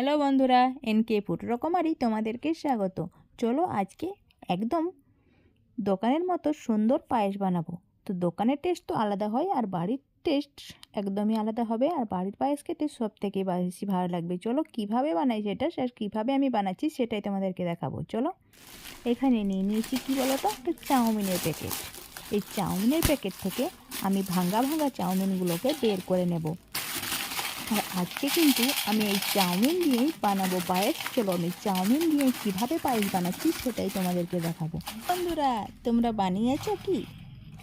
Hello বন্ধুরা NK food রকমারি তোমাদেরকে স্বাগত। চলো আজকে একদম দোকানের মতো সুন্দর পায়েস বানাবো। তো দোকানের টেস্ট তো আলাদা হয় আর বাড়ির টেস্ট একদমই আলাদা হবে আর বাড়ির পায়েস খেতে সব থেকে বেশি ভালো লাগবে। চলো কীভাবে বানাই সেটা, সে কীভাবে আমি বানাচ্ছি সেটাই তোমাদেরকে দেখাবো। চলো এখানে নিয়ে নিয়েছি কী বলো তো একটা চাউমিনের প্যাকেট এই চাউমিনের প্যাকেট থেকে আমি ভাঙ্গা ভাঙ্গা চাউমিনগুলোকে বের করে নেব। আর আজকে কিন্তু আমি এই চাউমিন দিয়েই বানাবো পায়েস। চলো আমি চাউমিন দিয়ে কীভাবে পায়েস বানাচ্ছি সেটাই তোমাদেরকে দেখাবো। বন্ধুরা, তোমরা বানিয়েছো কি?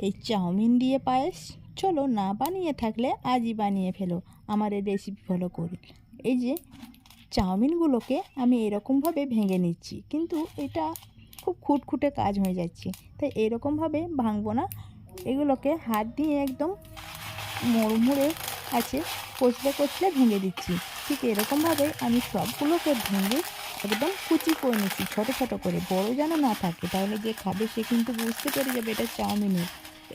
এই চাউমিন দিয়ে পায়েস। চলো না বানিয়ে থাকলে আজই বানিয়ে ফেলো। আমার এই রেসিপি ফলো করি। এই যে চাউমিনগুলোকে আমি এরকমভাবে ভেঙে নিচ্ছি, কিন্তু এটা খুব খুটখুটে কাজ হয়ে যাচ্ছে। তাই এরকমভাবে ভাঙবো না। এগুলোকে হাত দিয়ে একদম মুড়মুড়ে আছে। কচলে কচলে ভেঙে দিচ্ছি। ঠিক এরকমভাবে আমি সবগুলোকে ভেঙে একদম কুচি করে নিচ্ছি, ছোটো ছোটো করে। বড় যেন না থাকে, তাহলে যে খাবে সে কিন্তু বুঝতে পেরে যাবে এটা চাউমিনের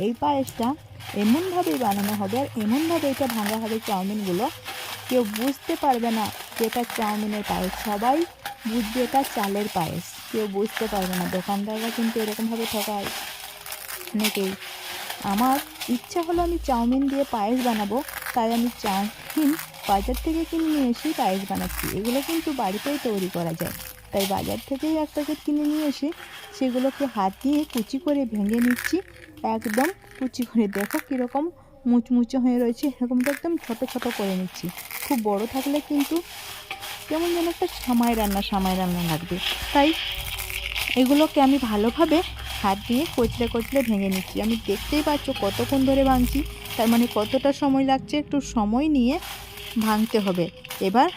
এই পায়েসটা এমনভাবেই বানানো হবে আর এমনভাবে এটা ভাঙা হবে চাউমিনগুলো। কেউ বুঝতে পারবে না যে এটা চাউমিনের পায়েস। সবাই বুঝবে এটা চালের পায়েস। কেউ বুঝতে পারবে না। দোকানদাররা কিন্তু এরকমভাবে ঠকায় অনেকেই। আমার ইচ্ছা হলো আমি চাউমিন দিয়ে পায়েস বানাবো। তাই আমি চাউমিন বাজার থেকে কিনে নিয়ে এসে পায়েস বানাচ্ছি। এগুলো কিন্তু বাড়িতেই তৈরি করা যায়। তাই বাজার থেকেই এক প্যাকেট কিনে নিয়ে এসে সেগুলোকে হাত দিয়ে কুচি করে ভেঙে নিচ্ছি। একদম কুচি করে। দেখো কীরকম মুচমুচে হয়ে রয়েছে। এরকমটা একদম ছোট ছোট করে নিচ্ছি। খুব বড় থাকলে কিন্তু কেমন যেন একটা সামাই রান্না সামাই রান্না লাগবে। তাই এগুলোকে আমি ভালোভাবে হাত দিয়ে কচলে কচলে ভেঙে নিচ্ছি। আমি দেখতেই পাচ্ছ কতক্ষণ ধরে ভাঙছি। তার মানে কতটা সময় লাগছে একটু সময় নিয়ে ভাঙতে হবে। এবার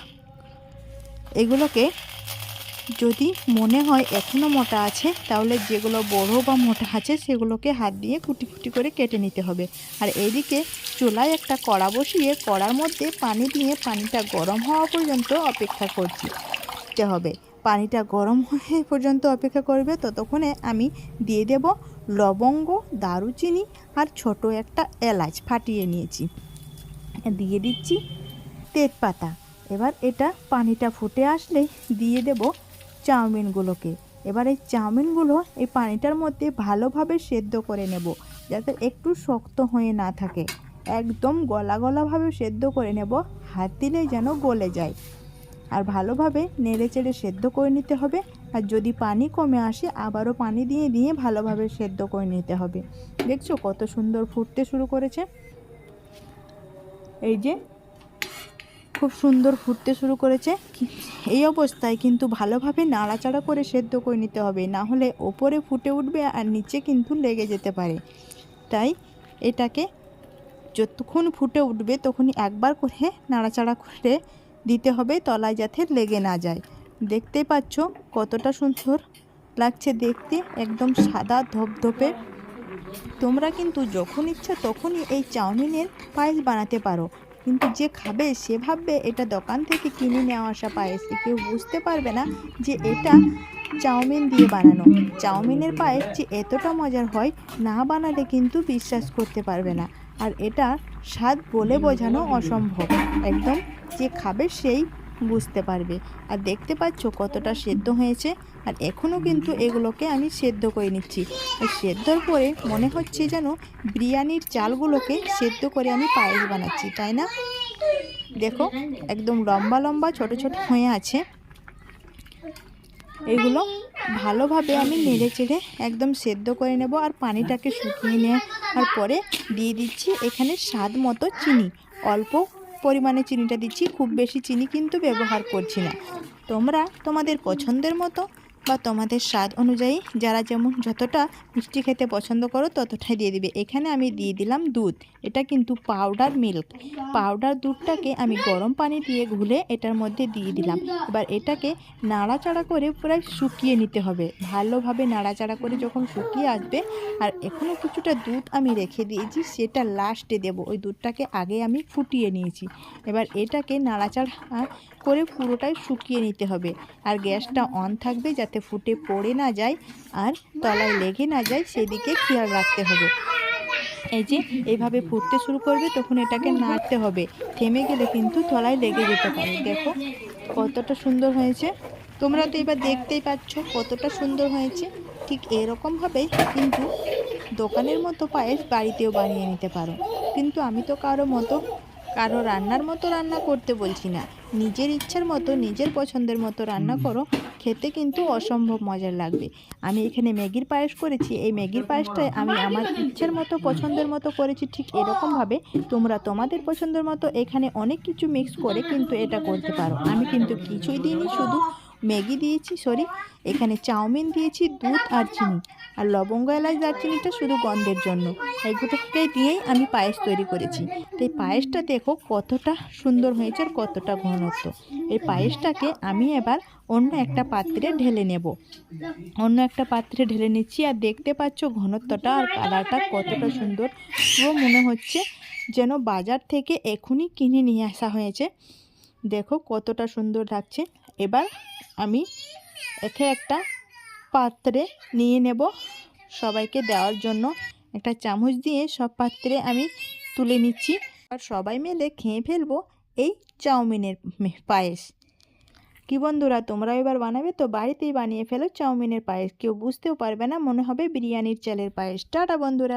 এগুলোকে যদি মনে হয় এখনও মোটা আছে, তাহলে যেগুলো বড় বা মোটা আছে, সেগুলোকে হাত দিয়ে কুটি কুটি করে কেটে নিতে হবে। আর এদিকে চুলায় একটা কড়া বসিয়ে কড়ার মধ্যে পানি দিয়ে পানিটা গরম হওয়া পর্যন্ত অপেক্ষা করছি দিতে হবে। পানিটা গরম হয়ে পর্যন্ত অপেক্ষা করবে, ততক্ষণে আমি দিয়ে দেব লবঙ্গ, দারুচিনি আর ছোট একটা এলাচ ফাটিয়ে নিয়েছি। দিয়ে দিচ্ছি তেজপাতা। এবার এটা পানিটা ফুটে আসলে দিয়ে দেব চাউমিনগুলোকে। এবার এই চাউমিনগুলো এই পানিটার মধ্যে ভালোভাবে সেদ্ধ করে নেব যাতে একটু শক্ত হয়ে না থাকে। একদম গলা গলাভাবে সেদ্ধ করে নেব। হাত দিলেই যেন গলে যায়। আর ভালোভাবে নেড়ে চেড়ে সেদ্ধ করে নিতে হবে। আর যদি পানি কমে আসে, আবারও পানি দিয়ে দিয়ে ভালোভাবে সেদ্ধ করে নিতে হবে। দেখছ কত সুন্দর ফুটতে শুরু করেছে। এই যে খুব সুন্দর ফুটতে শুরু করেছে। এই অবস্থায় কিন্তু ভালোভাবে নাড়াচাড়া করে সেদ্ধ করে নিতে হবে। না হলে ওপরে ফুটে উঠবে আর নিচে কিন্তু লেগে যেতে পারে। তাই এটাকে যতক্ষণ ফুটে উঠবে, তখনই একবার করে নাড়াচাড়া করে দিতে হবে তলায় যাতে লেগে না যায়। দেখতে পাচ্ছ কতটা সুন্দর লাগছে দেখতে, একদম সাদা ধপধপে। তোমরা কিন্তু যখন ইচ্ছা তখনই এই চাউমিনের পায়েস বানাতে পারো। কিন্তু যে খাবে সে ভাববে এটা দোকান থেকে কিনে নেওয়া আসা পায়েস। কেউ বুঝতে পারবে না যে এটা চাউমিন দিয়ে বানানো। চাউমিনের পায়েস যে এতটা মজার হয়, না বানালে কিন্তু বিশ্বাস করতে পারবে না। আর এটা স্বাদ বলে বোঝানো অসম্ভব। একদম যে খাবে সেই বুঝতে পারবে। আর দেখতে পাচ্ছ কতটা সেদ্ধ হয়েছে। আর এখনও কিন্তু এগুলোকে আমি সেদ্ধ করে নিচ্ছি। আর সেদ্ধর পরে মনে হচ্ছে যেন বিরিয়ানির চালগুলোকে সেদ্ধ করে আমি পায়েস বানাচ্ছি, তাই না? দেখো, একদম লম্বা লম্বা ছোট ছোট হয়ে আছে। এগুলো ভালোভাবে আমি নেড়ে চেড়ে একদম সেদ্ধ করে নেব আর পানিটাকে শুকিয়ে নেওয়ার পরে দিয়ে দিচ্ছি এখানে স্বাদ মতো চিনি। অল্প পরিমাণে চিনিটা দিচ্ছি খুব বেশি চিনি কিন্তু ব্যবহার করছি না। তোমরা তোমাদের পছন্দের মতো বা তোমাদের স্বাদ অনুযায়ী যারা যেমন যতটা মিষ্টি খেতে পছন্দ করো ততটাই দিয়ে দিবে। এখানে আমি দিয়ে দিলাম দুধ। এটা কিন্তু পাউডার মিল্ক পাউডার দুধটাকে আমি গরম পানি দিয়ে ঘুলে এটার মধ্যে দিয়ে দিলাম। এবার এটাকে নাড়াচাড়া করে প্রায় শুকিয়ে নিতে হবে। ভালোভাবে নাড়াচাড়া করে যখন শুকিয়ে আসবে, আর এখনও কিছুটা দুধ আমি রেখে দিয়েছি, সেটা লাস্টে দেব। ওই দুধটাকে আগে আমি ফুটিয়ে নিয়েছি। এবার এটাকে নাড়াচাড়া করে পুরোটাই শুকিয়ে নিতে হবে। আর গ্যাসটা অন থাকবে যাতে ফুটে পড়ে না যায় আর তলায় লেগে না যায়, সেদিকে খেয়াল রাখতে হবে। এই যে এইভাবে ফুটতে শুরু করবে, তখন এটাকে নাড়তে হবে। থেমে গেলে কিন্তু তলায় লেগে যেতে পারে। দেখো, কতটা সুন্দর হয়েছে। তোমরা তো এবার দেখতেই পাচ্ছ কতটা সুন্দর হয়েছে। ঠিক এরকমভাবেই কিন্তু দোকানের মতো পায়েস বাড়িতেও বানিয়ে নিতে পারো। কিন্তু আমি তো কারও মতো কারও রান্নার মতো রান্না করতে বলছি না। নিজের ইচ্ছার মতো নিজের পছন্দের মতো রান্না করো। খেতে কিন্তু অসম্ভব মজার লাগবে। আমি এখানে ম্যাগির পায়েস করেছি। এই ম্যাগির পায়েসটায় আমি আমার ইচ্ছার মতো পছন্দের মতো করেছি ঠিক এরকমভাবে। তোমরা তোমাদের পছন্দের মতো এখানে অনেক কিছু মিক্স করে কিন্তু এটা করতে পারো। আমি কিন্তু কিছুই দিইনি শুধু ম্যাগি দিয়েছি, সরি। এখানে চাউমিন দিয়েছি, দুধ আর চিনি। আর লবঙ্গ, এলাচ, দারচিনিটা শুধু গন্ধের জন্য। এইগুলোকে দিয়েই আমি পায়েস তৈরি করেছি। তো এই পায়েসটা দেখো কতটা সুন্দর হয়েছে আর কতটা ঘনত্ব। এই পায়েসটাকে আমি এবার অন্য একটা পাত্রে ঢেলে নেব। অন্য একটা পাত্রে ঢেলে নিচ্ছি আর দেখতে পাচ্ছ ঘনত্বটা আর কালারটা কতটা সুন্দর। পুরো মনে হচ্ছে যেন বাজার থেকে এখনই কিনে নিয়ে আসা হয়েছে। দেখো কতটা সুন্দর লাগছে। এবার আমি একে একটা পাত্রে নিয়ে নেব। সবাইকে দেওয়ার জন্য একটা চামচ দিয়ে সব পাত্রে আমি তুলে নিচ্ছি। আর সবাই মিলে খেয়ে ফেলব এই চাউমিনের পায়েস। কি বন্ধুরা, তোমরা এবার বানাবে? তো বাড়িতেই বানিয়ে ফেলো চাউমিনের পায়েস। কেউ বুঝতেও পারবে না, মনে হবে বিরিয়ানির চালের পায়েস। টাটা বন্ধুরা।